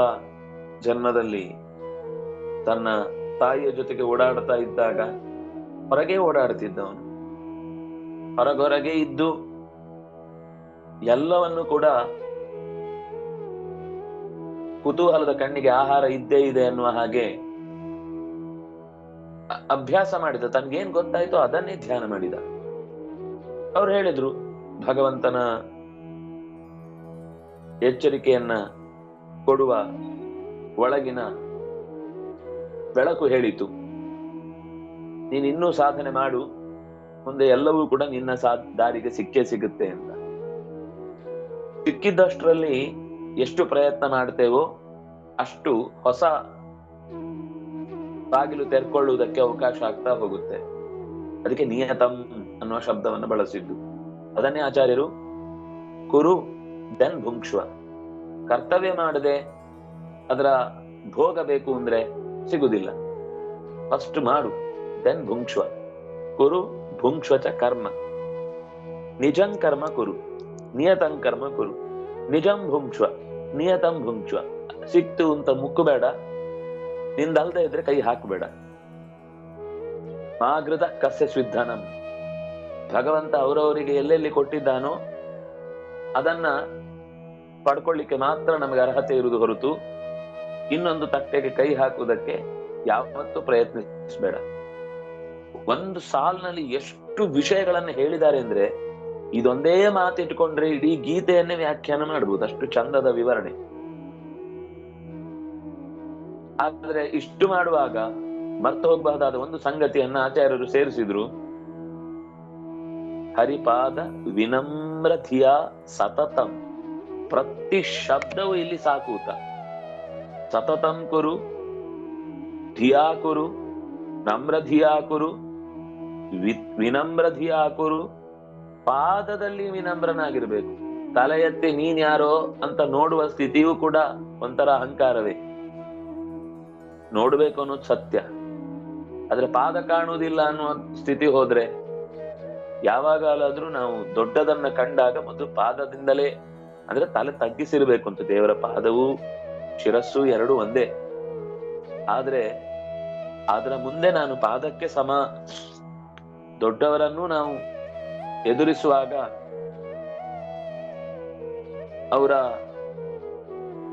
ಜನ್ಮದಲ್ಲಿ ತನ್ನ ತಾಯಿಯ ಜೊತೆಗೆ ಓಡಾಡ್ತಾ ಇದ್ದಾಗ ಹೊರಗೆ ಓಡಾಡ್ತಿದ್ದವನು. ಹೊರಗೊರಗೆ ಇದ್ದು ಎಲ್ಲವನ್ನು ಕೂಡ ಕುತೂಹಲದ ಕಣ್ಣಿಗೆ ಆಹಾರ ಇದ್ದೇ ಇದೆ ಅನ್ನುವ ಹಾಗೆ ಅಭ್ಯಾಸ ಮಾಡಿದ. ತನ್ಗೇನ್ ಗೊತ್ತಾಯ್ತೋ ಅದನ್ನೇ ಧ್ಯಾನ ಮಾಡಿದ. ಅವ್ರು ಹೇಳಿದ್ರು, ಭಗವಂತನ ಎಚ್ಚರಿಕೆಯನ್ನ ಕೊಡುವ ಒಳಗಿನ ಬೆಳಕು ಹೇಳಿತು. ನೀನು ಇನ್ನೂ ಸಾಧನೆ ಮಾಡು. ಮುಂದೆ ಎಲ್ಲವೂ ಕೂಡ ನಿನ್ನ ಸಾ, ದಾರಿಗೆ ಸಿಕ್ಕೇ ಸಿಗುತ್ತೆ ಅಂತ. ಸಿಕ್ಕಿದ್ದಷ್ಟರಲ್ಲಿ ಎಷ್ಟು ಪ್ರಯತ್ನ ಮಾಡ್ತೇವೋ ಅಷ್ಟು ಹೊಸ ಬಾಗಿಲು ತೆರ್ಕೊಳ್ಳುವುದಕ್ಕೆ ಅವಕಾಶ ಆಗ್ತಾ ಹೋಗುತ್ತೆ. ಅದಕ್ಕೆ ನಿಯತಂ ಅನ್ನುವ ಶಬ್ದವನ್ನು ಬಳಸಿದ್ದು. ಅದನ್ನೇ ಆಚಾರ್ಯರು? ಕುರು, ದೆನ್ ಭುಂಕ್ಷ್ವ. ಕರ್ತವ್ಯ ಮಾಡದೆ ಅದರ ಭೋಗ ಬೇಕು ಅಂದ್ರೆ ಸಿಗುದಿಲ್ಲ. ಫಸ್ಟ್ ಮಾಡು ದೆನ್ ಭುಂಕ್ಷ್ವ. ಕುರು ಭುಂಕ್ಷ್ವಚ ಕರ್ಮ. ನಿಜಂ ಕರ್ಮ ಕುರು, ನಿಯತಂ ಕರ್ಮ ಕುರು. ನಿಜಂ ಭುಂಕ್ಷ್ವ, ನಿಯತಂ ಭುಂಕ್ಷ್ವ. ಸಿಕ್ತು ಅಂತ ಮುಕ್ಕಬೇಡ, ನಿಂದಲ್ದೆ ಇದ್ರೆ ಕೈ ಹಾಕಬೇಡ. ಮಾಗೃತ ಕಸ್ಯ ಸ್ವಿಧನಂ ಭಗವಂತ ಅವರವರಿಗೆ ಎಲ್ಲೆಲ್ಲಿ ಕೊಟ್ಟಿದ್ದಾನೋ ಅದನ್ನ ಪಡ್ಕೊಳ್ಳಿಕ್ಕೆ ಮಾತ್ರ ನಮಗೆ ಅರ್ಹತೆ ಇರುವುದು ಹೊರತು ಇನ್ನೊಂದು ತಟ್ಟೆಗೆ ಕೈ ಹಾಕುವುದಕ್ಕೆ ಯಾವತ್ತೂ ಪ್ರಯತ್ನಿಸಬೇಡ. ಒಂದು ಸಾಲಿನಲ್ಲಿ ಎಷ್ಟು ವಿಷಯಗಳನ್ನು ಹೇಳಿದ್ದಾರೆ ಅಂದ್ರೆ ಇದೊಂದೇ ಮಾತಿಟ್ಕೊಂಡ್ರೆ ಇಡೀ ಗೀತೆಯನ್ನೇ ವ್ಯಾಖ್ಯಾನ ಮಾಡಬಹುದು ಅಷ್ಟು ಚಂದದ ವಿವರಣೆ. ಆದ್ರೆ ಇಷ್ಟು ಮಾಡುವಾಗ ಮರ್ತು ಹೋಗಬಹುದಾದ ಒಂದು ಸಂಗತಿಯನ್ನ ಆಚಾರ್ಯರು ಸೇರಿಸಿದ್ರು. ಹರಿಪಾದ ವಿನಮ್ರತಿಯ ಸತತಂ. ಪ್ರತಿ ಶಬ್ದವು ಇಲ್ಲಿ ಸಾಕೂತ ಸತತಂ ಕುರು, ಧಿಯಾ ಕುರು ನಮ್ರಧಿಯಾ ಕುರು ವಿನಮ್ರ ಧಿಯಾ ಕುರು, ಪಾದದಲ್ಲಿ ವಿನಮ್ರನಾಗಿರ್ಬೇಕು. ತಲೆ ಎತ್ತಿ ನೀನ್ ಯಾರೋ ಅಂತ ನೋಡುವ ಸ್ಥಿತಿಯೂ ಕೂಡ ಒಂಥರ ಅಹಂಕಾರವೇ. ನೋಡ್ಬೇಕು ಅನ್ನೋದು ಸತ್ಯ. ಆದ್ರೆ ಪಾದ ಕಾಣುವುದಿಲ್ಲ ಅನ್ನುವ ಸ್ಥಿತಿ ಹೋದ್ರೆ ಯಾವಾಗಲಾದ್ರೂ ನಾವು ದೊಡ್ಡದನ್ನ ಕಂಡಾಗ ಮೊದಲು ಪಾದದಿಂದಲೇ, ಅಂದ್ರೆ ತಲೆ ತಗ್ಗಿಸಿರ್ಬೇಕು ಅಂತ ದೇವರ ಪಾದವು ಶಿರಸ್ಸು ಎರಡು ಒಂದೇ. ಆದ್ರೆ ಅದರ ಮುಂದೆ ನಾನು ಪಾದಕ್ಕೆ ಸಮ. ದೊಡ್ಡವರನ್ನು ನಾವು ಎದುರಿಸುವಾಗ ಅವರ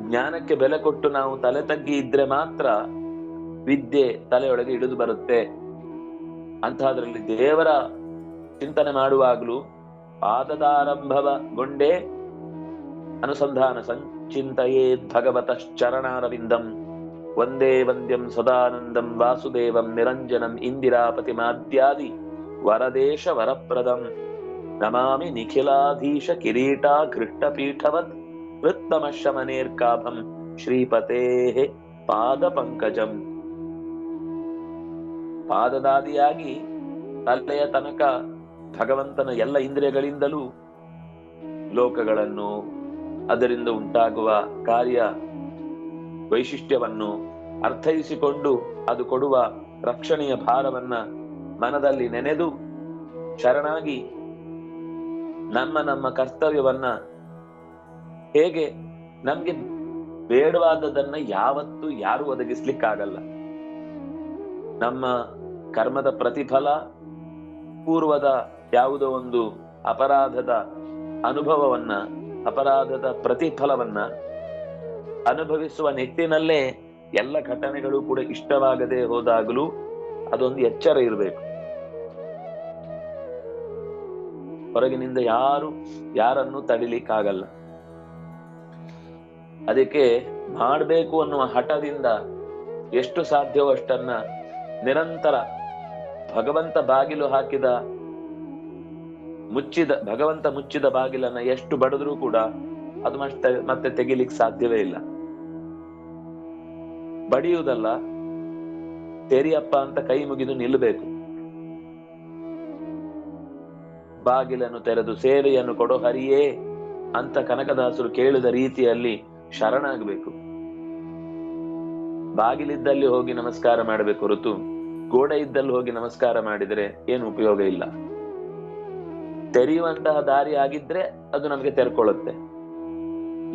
ಜ್ಞಾನಕ್ಕೆ ಬೆಲೆ ಕೊಟ್ಟು ನಾವು ತಲೆ ತಗ್ಗಿ ಇದ್ರೆ ಮಾತ್ರ ವಿದ್ಯೆ ತಲೆಯೊಳಗೆ ಇಳಿದು ಬರುತ್ತೆ. ಅಂತಹದ್ರಲ್ಲಿ ದೇವರ ಚಿಂತನೆ ಮಾಡುವಾಗಲೂ ಪಾದದಾರಂಭವಗೊಂಡೇ ಅನುಸಂಧಾನ ಸಂಚಿಂತೆಯೇ ಭಗವತಶ್ಚರಣಾರವಿಂದಂ. ವಂದೇ ವಂದ್ಯಂ ಸದಾನಂದಂ ವಾಸುದೇವಂ ನಿರಂಜನಂ ಇಂದಿರಾಪತಿ ಮಾದ್ಯಾದಿ ವರದೇಶ ವರಪ್ರದಂ. ನಮಾಮಿ ನಿಖಿಲಾಧೀಶ ಕಿರೀಟಾ ಘೃಷ್ಟಪೀಠವತ್ ವೃತ್ತಮಶಮನೇರ್ಕಾಭಂ ಶ್ರೀಪತೇ ಪಾದ ಪಂಕಜಂ ಪಾದದಾದಿಯಾಗಿ ತಲೆಯ ತನಕ ಭಗವಂತನ ಎಲ್ಲ ಇಂದ್ರಿಯಗಳಿಂದಲೂ ಲೋಕಗಳನ್ನು ಅದರಿಂದ ಉಂಟಾಗುವ ಕಾರ್ಯ ವೈಶಿಷ್ಟ್ಯವನ್ನು ಅರ್ಥೈಸಿಕೊಂಡು ಅದು ಕೊಡುವ ರಕ್ಷಣೆಯ ಭಾರವನ್ನ ಮನದಲ್ಲಿ ನೆನೆದು ಶರಣಾಗಿ ನಮ್ಮ ನಮ್ಮ ಕರ್ತವ್ಯವನ್ನ ಹೇಗೆ ನಮ್ಗೆ ಬೇಡವಾದದನ್ನ ಯಾವತ್ತು ಯಾರು ಒದಗಿಸ್ಲಿಕ್ಕಾಗಲ್ಲ. ನಮ್ಮ ಕರ್ಮದ ಪ್ರತಿಫಲ, ಪೂರ್ವದ ಯಾವುದೋ ಒಂದು ಅಪರಾಧದ ಅನುಭವವನ್ನ ಅಪರಾಧದ ಪ್ರತಿಫಲವನ್ನ ಅನುಭವಿಸುವ ನಿಟ್ಟಿನಲ್ಲೇ ಎಲ್ಲ ಘಟನೆಗಳು ಕೂಡ ಇಷ್ಟವಾಗದೆ ಹೋದಾಗಲೂ ಅದೊಂದು ಎಚ್ಚರ ಇರಬೇಕು. ಹೊರಗಿನಿಂದ ಯಾರು ಯಾರನ್ನು ತಡಿಲಿಕ್ಕಾಗಲ್ಲ. ಅದಕ್ಕೆ ಮಾಡಬೇಕು ಅನ್ನುವ ಹಠದಿಂದ ಎಷ್ಟು ಸಾಧ್ಯವೋ ಅಷ್ಟನ್ನ ನಿರಂತರ ಭಗವಂತ ಬಾಗಿಲು ಹಾಕಿದ ಮುಚ್ಚಿದ, ಭಗವಂತ ಮುಚ್ಚಿದ ಬಾಗಿಲನ್ನ ಎಷ್ಟು ಬಡದ್ರೂ ಕೂಡ ಅದು ಮತ್ತೆ ಮತ್ತೆ ತೆಗಿಲಿಕ್ಕೆ ಸಾಧ್ಯವೇ ಇಲ್ಲ. ಬಡಿಯುವುದಲ್ಲ, ತೆರಿಯಪ್ಪ ಅಂತ ಕೈ ಮುಗಿದು ನಿಲ್ಲಬೇಕು. ಬಾಗಿಲನ್ನು ತೆರೆದು ಸೇವೆಯನ್ನು ಕೊಡೋ ಹರಿಯೇ ಅಂತ ಕನಕದಾಸರು ಕೇಳಿದ ರೀತಿಯಲ್ಲಿ ಶರಣಾಗಬೇಕು. ಬಾಗಿಲಿದ್ದಲ್ಲಿ ಹೋಗಿ ನಮಸ್ಕಾರ ಮಾಡಬೇಕು ಹೊರತು ಗೋಡೆ ಇದ್ದಲ್ಲಿ ಹೋಗಿ ನಮಸ್ಕಾರ ಮಾಡಿದರೆ ಏನು ಉಪಯೋಗ ಇಲ್ಲ. ತೆರೆಯುವಂತಹ ದಾರಿ ಆಗಿದ್ರೆ ಅದು ನಮಗೆ ತೆರ್ಕೊಳ್ಳುತ್ತೆ.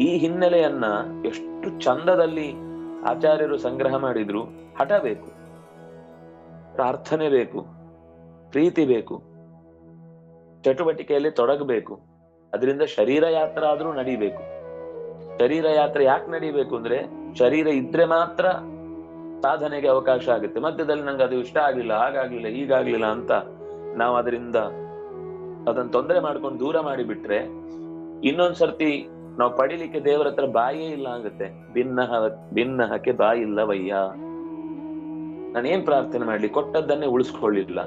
ಈ ಹಿನ್ನೆಲೆಯನ್ನ ಎಷ್ಟು ಚಂದದಲ್ಲಿ ಆಚಾರ್ಯರು ಸಂಗ್ರಹ ಮಾಡಿದ್ರು, ಹಠ ಬೇಕು, ಪ್ರಾರ್ಥನೆ ಬೇಕು, ಪ್ರೀತಿ ಬೇಕು, ಚಟುವಟಿಕೆಯಲ್ಲಿ ತೊಡಗಬೇಕು, ಅದರಿಂದ ಶರೀರ ಯಾತ್ರ ಆದ್ರೂ ನಡಿಬೇಕು. ಶರೀರ ಯಾತ್ರೆ ಯಾಕೆ ನಡಿಬೇಕು ಅಂದ್ರೆ, ಶರೀರ ಇದ್ರೆ ಮಾತ್ರ ಸಾಧನೆಗೆ ಅವಕಾಶ ಆಗುತ್ತೆ. ಮಧ್ಯದಲ್ಲಿ ನಂಗೆ ಅದು ಇಷ್ಟ ಆಗಲಿಲ್ಲ ಹಾಗಾಗ್ಲಿಲ್ಲ, ಹೀಗಾಗ್ಲಿಲ್ಲ ಅಂತ ನಾವು ಅದರಿಂದ ಅದನ್ನ ತೊಂದರೆ ಮಾಡ್ಕೊಂಡು ದೂರ ಮಾಡಿಬಿಟ್ರೆ ಇನ್ನೊಂದ್ ಸರ್ತಿ ನಾವು ಪಡಿಲಿಕ್ಕೆ ದೇವರ ಹತ್ರ ಬಾಯೇ ಇಲ್ಲ ಆಗುತ್ತೆ ಭಿನ್ನಹ ಭಿನ್ನಹಕ್ಕೆ ಬಾಯಿ ಇಲ್ಲವಯ್ಯ? ನಾನೇನ್ ಪ್ರಾರ್ಥನೆ ಮಾಡ್ಲಿ? ಕೊಟ್ಟದ್ದನ್ನೇ ಉಳಿಸ್ಕೊಳ್ಳಿಲ್ಲ.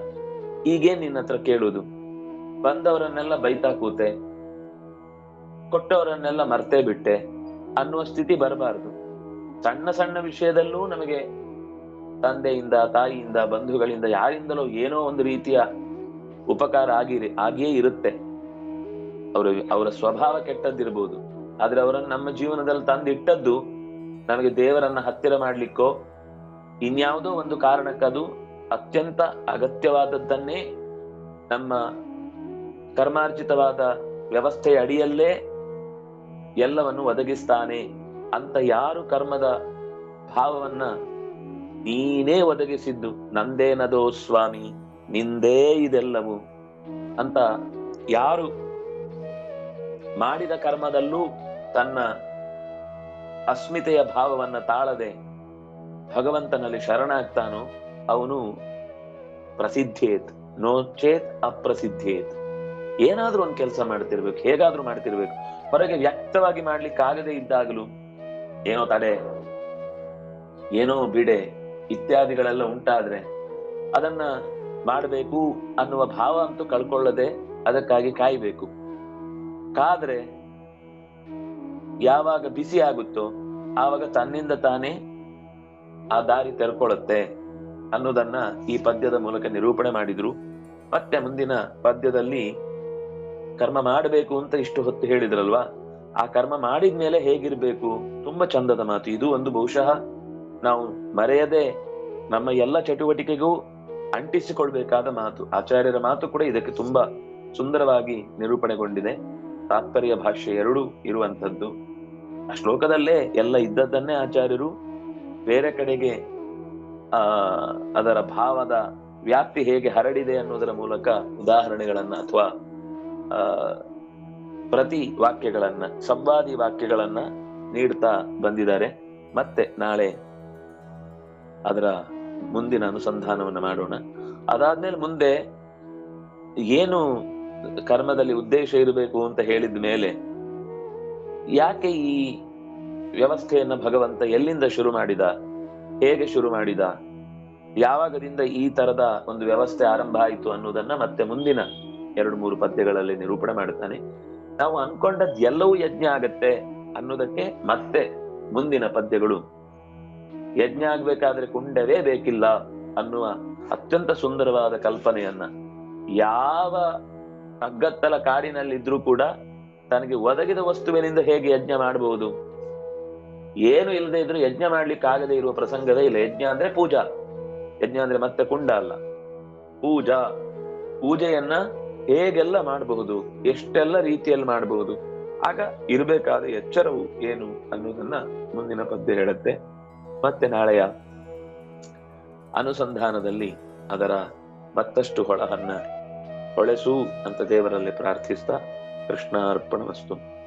ಈಗೇನ್ ನಿನ್ನ ಹತ್ರ ಕೇಳುದು? ಬಂದವರನ್ನೆಲ್ಲ ಬೈತಾ ಕೂತೆ. ಕೊಟ್ಟವರನ್ನೆಲ್ಲ ಮರ್ತೇ ಬಿಟ್ಟೆ. ಅನ್ನುವ ಸ್ಥಿತಿ ಬರಬಾರದು. ಸಣ್ಣ ಸಣ್ಣ ವಿಷಯದಲ್ಲೂ ನಮಗೆ ತಂದೆಯಿಂದ, ತಾಯಿಯಿಂದ, ಬಂಧುಗಳಿಂದ ಯಾರಿಂದಲೋ ಏನೋ ಒಂದು ರೀತಿಯ ಉಪಕಾರ ಆಗಿರಿ ಆಗಿಯೇ ಇರುತ್ತೆ. ಅವರ ಅವರ ಸ್ವಭಾವ ಕೆಟ್ಟದ್ದಿರ್ಬೋದು. ಆದ್ರೆ ಅವರನ್ನು ನಮ್ಮ ಜೀವನದಲ್ಲಿ ತಂದಿಟ್ಟದ್ದು ನಮಗೆ ದೇವರನ್ನ ಹತ್ತಿರ ಮಾಡ್ಲಿಕ್ಕೋ, ಇನ್ಯಾವುದೋ ಒಂದು ಕಾರಣಕ್ಕದು ಅತ್ಯಂತ ಅಗತ್ಯವಾದದ್ದನ್ನೇ ನಮ್ಮ ಕರ್ಮಾರ್ಜಿತವಾದ ವ್ಯವಸ್ಥೆಯ ಅಡಿಯಲ್ಲೇ ಎಲ್ಲವನ್ನು ಒದಗಿಸ್ತಾನೆ ಅಂತ ಯಾರು ಕರ್ಮದ ಭಾವವನ್ನ ನೀನೇ ಒದಗಿಸಿದ್ದು. ನಂದೇನದೋ ಸ್ವಾಮಿ. ನಿಂದೇ ಇದೆಲ್ಲವು ಅಂತ ಯಾರು ಮಾಡಿದ ಕರ್ಮದಲ್ಲೂ ತನ್ನ ಅಸ್ಮಿತೆಯ ಭಾವವನ್ನ ತಾಳದೆ ಭಗವಂತನಲ್ಲಿ ಶರಣಾಗ್ತಾನೋ ಅವನು ಪ್ರಸಿದ್ಧೇತ್ ನೋಚೇತ್ ಅಪ್ರಸಿದ್ಧೇತ್. ಏನಾದ್ರೂ ಒಂದ್ ಕೆಲಸ ಮಾಡ್ತಿರ್ಬೇಕು, ಹೇಗಾದ್ರೂ ಮಾಡ್ತಿರ್ಬೇಕು. ಹೊರಗೆ ವ್ಯಕ್ತವಾಗಿ ಮಾಡ್ಲಿಕ್ಕೆ ಆಗದೆ ಇದ್ದಾಗಲೂ ಏನೋ ತಡೆ, ಏನೋ ಬಿಡೆ ಇತ್ಯಾದಿಗಳೆಲ್ಲ ಉಂಟಾದ್ರೆ ಅದನ್ನ ಮಾಡಬೇಕು ಅನ್ನುವ ಭಾವ ಅಂತೂ ಕಳ್ಕೊಳ್ಳದೆ ಅದಕ್ಕಾಗಿ ಕಾಯಬೇಕು. ಕಾದ್ರೆ ಯಾವಾಗ ಬಿಸಿ ಆಗುತ್ತೋ ಆವಾಗ ತನ್ನಿಂದ ತಾನೇ ಆ ದಾರಿ ತೆರ್ಕೊಳ್ಳುತ್ತೆ ಅನ್ನೋದನ್ನ ಈ ಪದ್ಯದ ಮೂಲಕ ನಿರೂಪಣೆ ಮಾಡಿದ್ರು. ಮತ್ತೆ ಮುಂದಿನ ಪದ್ಯದಲ್ಲಿ ಕರ್ಮ ಮಾಡಬೇಕು ಅಂತ ಇಷ್ಟು ಹೊತ್ತು ಹೇಳಿದ್ರಲ್ವಾ? ಆ ಕರ್ಮ ಮಾಡಿದ್ಮೇಲೆ ಹೇಗಿರ್ಬೇಕು? ತುಂಬಾ ಚಂದದ ಮಾತು. ಇದು ಒಂದು ಬಹುಶಃ ನಾವು ಮರೆಯದೆ ನಮ್ಮ ಎಲ್ಲ ಚಟುವಟಿಕೆಗೂ ಅಂಟಿಸಿಕೊಳ್ಬೇಕಾದ ಮಾತು, ಆಚಾರ್ಯರ ಮಾತು ಕೂಡ ಇದಕ್ಕೆ ತುಂಬಾ ಸುಂದರವಾಗಿ ನಿರೂಪಣೆಗೊಂಡಿದೆ. ತಾತ್ಪರ್ಯ ಭಾಷೆ ಎರಡೂ ಇರುವಂಥದ್ದು. ಆ ಶ್ಲೋಕದಲ್ಲೇ ಎಲ್ಲ ಇದ್ದದ್ದನ್ನೇ ಆಚಾರ್ಯರು ಬೇರೆ ಕಡೆಗೆ, ಆ, ಅದರ ಭಾವದ ವ್ಯಾಪ್ತಿ ಹೇಗೆ ಹರಡಿದೆ ಅನ್ನೋದರ ಮೂಲಕ ಉದಾಹರಣೆಗಳನ್ನ ಅಥವಾ, ಆ, ಪ್ರತಿ ವಾಕ್ಯಗಳನ್ನ, ಸಂವಾದಿ ವಾಕ್ಯಗಳನ್ನ ನೀಡ್ತಾ ಬಂದಿದ್ದಾರೆ. ಮತ್ತೆ ನಾಳೆ ಅದರ ಮುಂದಿನ ಅನುಸಂಧಾನವನ್ನ ಮಾಡೋಣ. ಅದಾದ್ಮೇಲೆ ಮುಂದೆ ಏನು ಕರ್ಮದಲ್ಲಿ ಉದ್ದೇಶ ಇರಬೇಕು ಅಂತ ಹೇಳಿದ ಮೇಲೆ ಯಾಕೆ ಈ ವ್ಯವಸ್ಥೆಯನ್ನ ಭಗವಂತ ಎಲ್ಲಿಂದ ಶುರು ಮಾಡಿದ? ಹೇಗೆ ಶುರು ಮಾಡಿದ? ಯಾವಾಗದಿಂದ ಈ ತರದ ಒಂದು ವ್ಯವಸ್ಥೆ ಆರಂಭ ಆಯಿತು ಅನ್ನೋದನ್ನ ಮತ್ತೆ ಮುಂದಿನ ಎರಡು ಮೂರು ಪದ್ಯಗಳಲ್ಲಿ ನಿರೂಪಣೆ ಮಾಡುತ್ತಾನೆ. ನಾವು ಅನ್ಕೊಂಡದ್ ಎಲ್ಲವೂ ಯಜ್ಞ ಆಗತ್ತೆ ಅನ್ನೋದಕ್ಕೆ ಮತ್ತೆ ಮುಂದಿನ ಪದ್ಯಗಳು ಯಜ್ಞ ಆಗ್ಬೇಕಾದ್ರೆ ಕುಂಡವೇ ಬೇಕಿಲ್ಲ ಅನ್ನುವ ಅತ್ಯಂತ ಸುಂದರವಾದ ಕಲ್ಪನೆಯನ್ನ ಯಾವ ಅಗ್ಗತ್ತಲ ಕಾಡಿನಲ್ಲಿದ್ರೂ ಕೂಡ ತನಗೆ ಒದಗಿದ ವಸ್ತುವಿನಿಂದ ಹೇಗೆ ಯಜ್ಞ ಮಾಡಬಹುದು ಏನು ಇಲ್ಲದೆ ಇದ್ರೂ ಯಜ್ಞ ಮಾಡ್ಲಿಕ್ಕೆ ಆಗದೆ ಇರುವ ಪ್ರಸಂಗವೇ ಇಲ್ಲ. ಯಜ್ಞ ಅಂದ್ರೆ ಪೂಜಾ. ಯಜ್ಞ ಅಂದ್ರೆ ಮತ್ತೆ ಕುಂಡ ಅಲ್ಲ. ಪೂಜಾ. ಪೂಜೆಯನ್ನ ಹೇಗೆಲ್ಲ ಮಾಡಬಹುದು? ಎಷ್ಟೆಲ್ಲ ರೀತಿಯಲ್ಲಿ ಮಾಡಬಹುದು? ಆಗ ಇರಬೇಕಾದ ಎಚ್ಚರವು ಏನು ಅನ್ನೋದನ್ನ ಮುಂದಿನ ಪದ್ಯ ಹೇಳುತ್ತೆ. ಮತ್ತೆ ನಾಳೆಯ ಅನುಸಂಧಾನದಲ್ಲಿ ಅದರ ಮತ್ತಷ್ಟು ಹೊಳಹನ್ನ ಹೊಳೆಸು ಅಂತ ದೇವರಲ್ಲಿ ಪ್ರಾರ್ಥಿಸ್ತಾ ಕೃಷ್ಣ ಅರ್ಪಣ ವಸ್ತು.